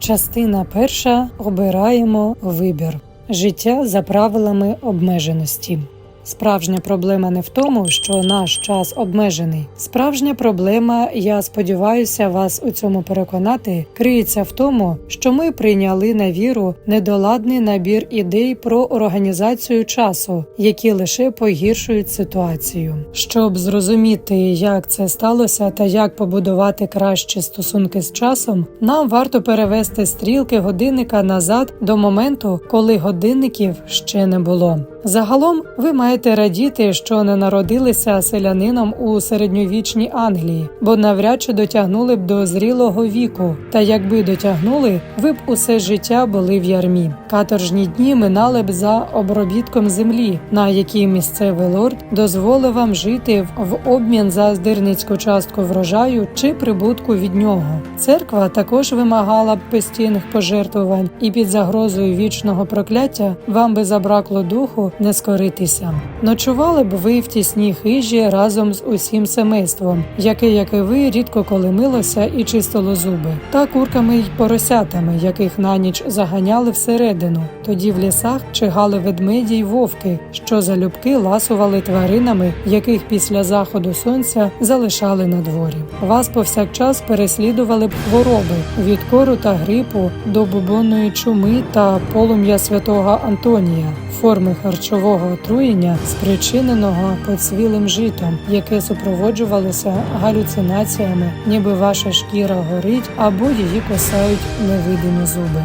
Частина перша обираємо вибір. Життя за правилами обмеженості. Справжня проблема не в тому, що наш час обмежений. Справжня проблема, я сподіваюся, вас у цьому переконати, криється в тому, що ми прийняли на віру недоладний набір ідей про організацію часу, які лише погіршують ситуацію. Щоб зрозуміти, як це сталося та як побудувати кращі стосунки з часом, нам варто перевести стрілки годинника назад до моменту, коли годинників ще не було. Загалом ви маєте радіти, що не народилися селянином у середньовічній Англії, бо навряд чи дотягнули б до зрілого віку. Та якби дотягнули, ви б усе життя були в ярмі. Каторжні дні минали б за обробітком землі, на якій місцевий лорд дозволив вам жити в обмін за здирницьку частку врожаю чи прибутку від нього. Церква також вимагала б постійних пожертвувань, і під загрозою вічного прокляття вам би забракло духу не скоритися. Ночували б ви в тісній хижі разом з усім семейством, яке, як і ви, рідко коли милося і чистило зуби, та курками й поросятами, яких на ніч заганяли всередину. Тоді в лісах чигали ведмеді й вовки, що залюбки ласували тваринами, яких після заходу сонця залишали на дворі. Вас повсякчас переслідували б хвороби від кору та грипу до бубонної чуми та полум'я святого Антонія, форми харчового отруєння, спричиненого поцвілим житом, яке супроводжувалося галюцинаціями, ніби ваша шкіра горить або її косають невидимі зуби.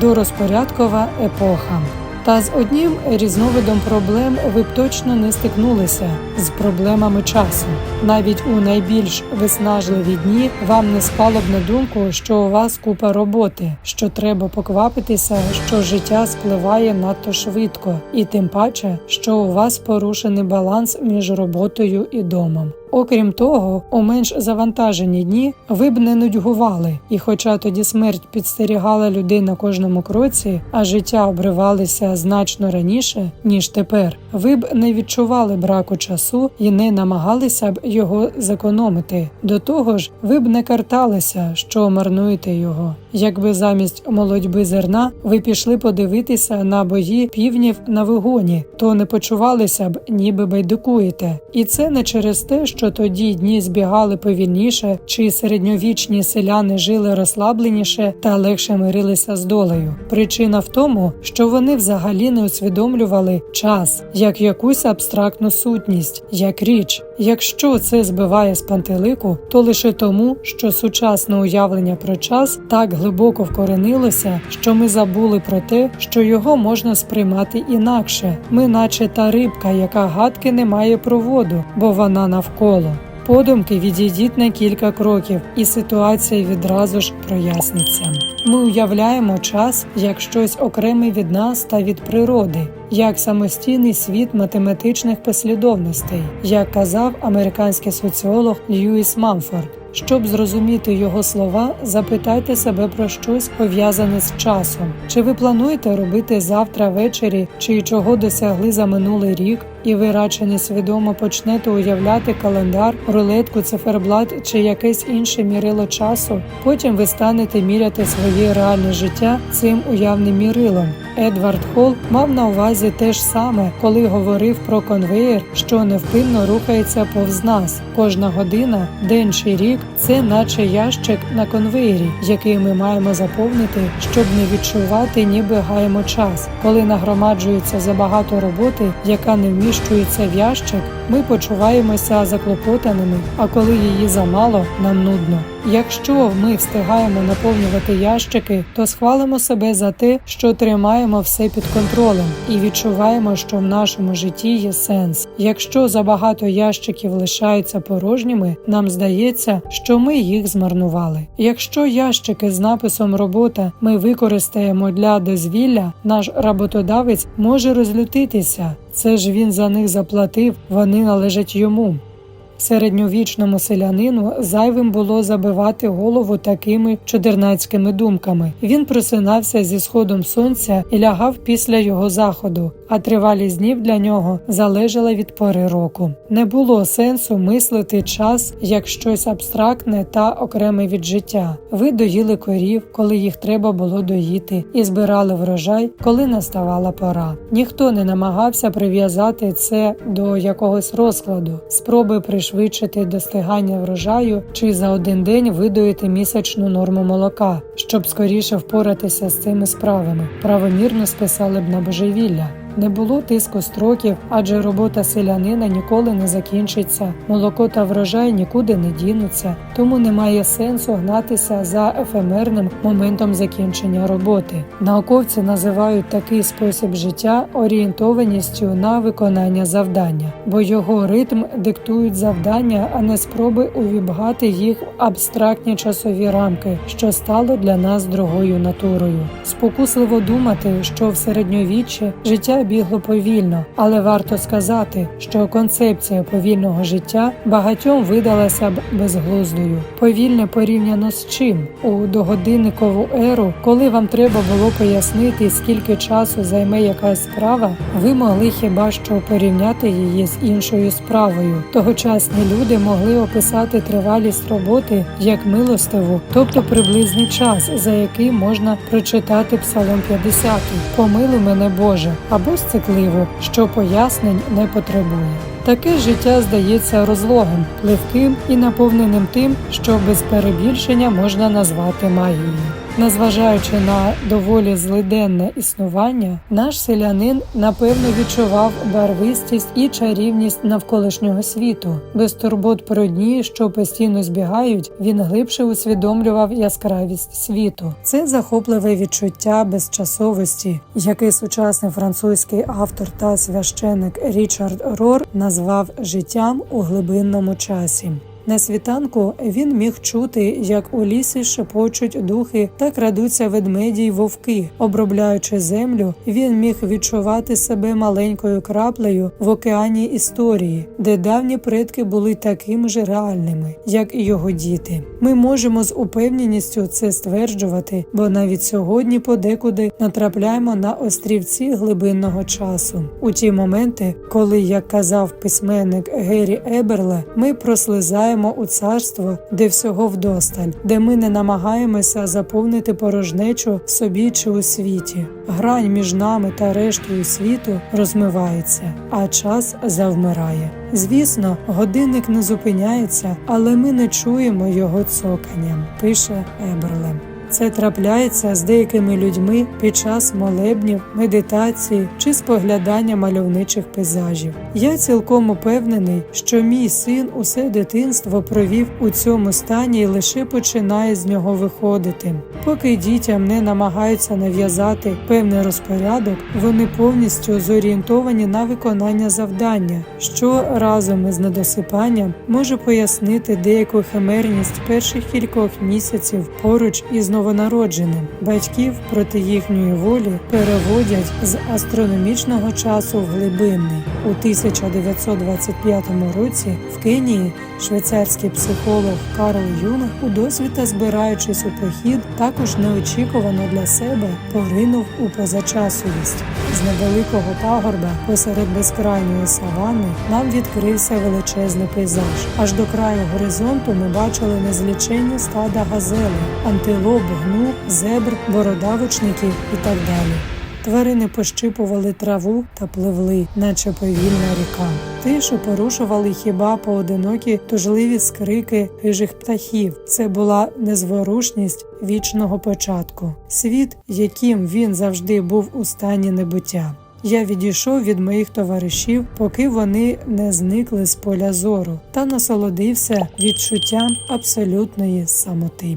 Дорозпорядкова епоха. Та з одним різновидом проблем ви б точно не стикнулися з проблемами часу. Навіть у найбільш виснажливі дні вам не спало б на думку, що у вас купа роботи, що треба поквапитися, що життя спливає надто швидко, і тим паче, що у вас порушений баланс між роботою і домом. Окрім того, у менш завантажені дні ви б не нудьгували, і хоча тоді смерть підстерігала людей на кожному кроці, а життя обривалися значно раніше ніж тепер, ви б не відчували браку часу і не намагалися б його зекономити. До того ж, ви б не карталися, що марнуєте його. Якби замість молодьби зерна ви пішли подивитися на бої півнів на вигоні, то не почувалися б, ніби байдикуєте, і це не через те, що тоді дні збігали повільніше, чи середньовічні селяни жили розслабленіше та легше мирилися з долею. Причина в тому, що вони взагалі не усвідомлювали час як якусь абстрактну сутність, як річ. Якщо це збиває з пантелику, то лише тому, що сучасне уявлення про час так глибоко вкоренилося, що ми забули про те, що його можна сприймати інакше. Ми, наче та рибка, яка гадки не має про воду, бо вона навколо. Подумки відійдіть на кілька кроків, і ситуація відразу ж проясниться. Ми уявляємо час як щось окреме від нас та від природи, як самостійний світ математичних послідовностей, як казав американський соціолог Льюіс Мамфорд. Щоб зрозуміти його слова, запитайте себе про щось пов'язане з часом. Чи ви плануєте робити завтра ввечері, чи чого досягли за минулий рік, і ви радше несвідомо почнете уявляти календар, рулетку, циферблат чи якесь інше мірило часу. Потім ви станете міряти своє реальне життя цим уявним мірилом. Едвард Холл мав на увазі те ж саме, коли говорив про конвеєр, що невпинно рухається повз нас. Кожна година, день чи рік це наче ящик на конвеєрі, який ми маємо заповнити, щоб не відчувати, ніби гаємо час. Коли нагромаджується забагато роботи, яка не вміщується в ящик, ми почуваємося заклопотаними. А коли її замало, нам нудно. Якщо ми встигаємо наповнювати ящики, то схвалимо себе за те, що тримаємо все під контролем, і відчуваємо, що в нашому житті є сенс. Якщо забагато ящиків лишаються порожніми, нам здається, що ми їх змарнували. Якщо ящики з написом робота ми використаємо для дозвілля, наш работодавець може розлютитися. Це ж він за них заплатив, вони належать йому. Середньовічному селянину зайвим було забивати голову такими чудернацькими думками. Він просинався зі сходом сонця і лягав після його заходу, а тривалість днів для нього залежала від пори року. Не було сенсу мислити час як щось абстрактне та окреме від життя. Ви доїли корів, коли їх треба було доїти, і збирали врожай, коли наставала пора. Ніхто не намагався прив'язати це до якогось розкладу, спроби пришвидшити достигання врожаю чи за один день видоїти місячну норму молока, щоб скоріше впоратися з цими справами. Правомірно списали б на божевілля. Не було тиску строків, адже робота селянина ніколи не закінчиться. Молоко та врожай нікуди не дінуться, тому немає сенсу гнатися за ефемерним моментом закінчення роботи. Науковці називають такий спосіб життя орієнтованістю на виконання завдання, бо його ритм диктують завдання, а не спроби увібгати їх в абстрактні часові рамки, що стало для нас другою натурою. Спокусливо думати, що в середньовіччі життя бігло повільно, але варто сказати, що концепція повільного життя багатьом видалася б безглуздою. Повільне порівняно з чим у догодинникову еру, коли вам треба було пояснити, скільки часу займе якась справа, ви могли хіба що порівняти її з іншою справою. Тогочасні люди могли описати тривалість роботи як милостиву, тобто приблизний час, за який можна прочитати Псалом 50 «Помилуй мене Боже або сцикливо, що пояснень не потребує. Таке життя здається розлогим, пливким і наповненим тим, що без перебільшення можна назвати магією. Незважаючи на доволі злиденне існування, наш селянин напевно відчував барвистість і чарівність навколишнього світу. Без турбот про дні, що постійно збігають, він глибше усвідомлював яскравість світу. Це захопливе відчуття безчасовості, яке сучасний французький автор та священик Річард Рор назвав життям у глибинному часі. На світанку він міг чути, як у лісі шепочуть духи та крадуться ведмеді й вовки. Обробляючи землю, він міг відчувати себе маленькою краплею в океані історії, де давні предки були такими ж реальними, як і його діти. Ми можемо з упевненістю це стверджувати, бо навіть сьогодні подекуди натрапляємо на острівці глибинного часу. У ті моменти, коли, як казав письменник Геррі Еберле, ми прослизаємо у царство, де всього вдосталь, де ми не намагаємося заповнити порожнечу собі чи у світі. Грань між нами та рештою світу розмивається, а час завмирає. Звісно, годинник не зупиняється, але ми не чуємо його цоканням, пише Еберле. Це трапляється з деякими людьми під час молебнів, медитації чи споглядання мальовничих пейзажів. Я цілком упевнений, що мій син усе дитинство провів у цьому стані і лише починає з нього виходити. Поки дітям не намагаються нав'язати певний розпорядок, вони повністю зорієнтовані на виконання завдання, що разом із недосипанням може пояснити деяку химерність перших кількох місяців поруч із новонародженим. Батьків проти їхньої волі переводять з астрономічного часу в глибинний. У 1925 році в Кенії швейцарський психолог Карл Юнг у досвіта, збираючись у похід, також неочікувано для себе поринув у позачасовість. З невеликого пагорба посеред безкрайньої савани нам відкрився величезний пейзаж. Аж до краю горизонту ми бачили незліченні стада газели, антилоп, гну, зебр, бородавочників і так далі. Тварини пощипували траву та пливли, наче повільна ріка. Тишу порушували хіба поодинокі тужливі скрики хижих птахів. Це була незворушність вічного початку, світ, яким він завжди був у стані небуття. Я відійшов від моїх товаришів, поки вони не зникли з поля зору, та насолодився відчуттям абсолютної самоти.